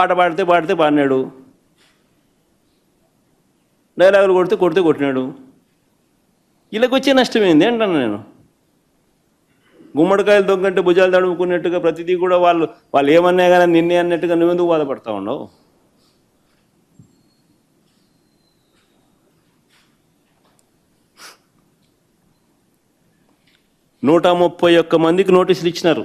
పాట పాడితే పాడితే పాడినాడు. డైలాగులు కొడితే కొడితే కొట్టినాడు. వీళ్ళకొచ్చే నష్టమైంది అంటాను నేను. గుమ్మడికాయలు దొంగంటే భుజాలు తడుముకున్నట్టుగా ప్రతిదీ కూడా వాళ్ళు వాళ్ళు ఏమన్నా కానీ నిన్నే అన్నట్టుగా నువ్వెందుకు బాధపడతా ఉండవు నూట ముప్పై ఒక్క మందికి నోటీసులు ఇచ్చినారు.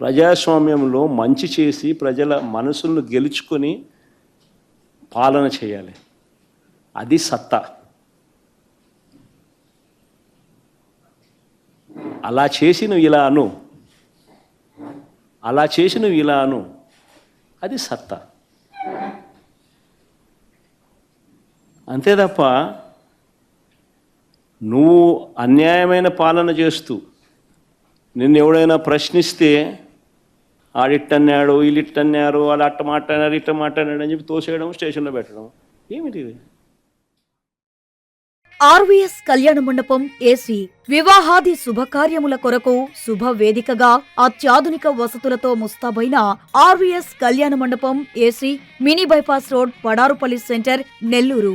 ప్రజాస్వామ్యంలో మంచి చేసి ప్రజల మనసులను గెలుచుకొని పాలన చేయాలి. అది సత్తా. అలా చేసి నువ్వు ఇలా అను అలా చేసి నువ్వు ఇలా అను అది సత్తా. అంతే తప్ప నువ్వు అన్యాయమైన పాలన చేస్తూ నిన్ను ఎవడైనా ప్రశ్నిస్తే ఆడిట్టన్నాడు వీళ్ళిట్టన్నారు వాళ్ళు అట్ట మాట్లాడారు ఇట్ట మాట్లాడాడు అని చెప్పి తోసేయడం స్టేషన్లో పెట్టడం. ఏమిటి ఆర్వీఎస్ కళ్యాణ మండపం ఏసీ. వివాహాది శుభకార్యముల కొరకు శుభ వేదికగా అత్యాధునిక వసతులతో ముస్తాబైన RVS Kalyana Mandapam AC mini bypass road Padarupalli centre Nellore.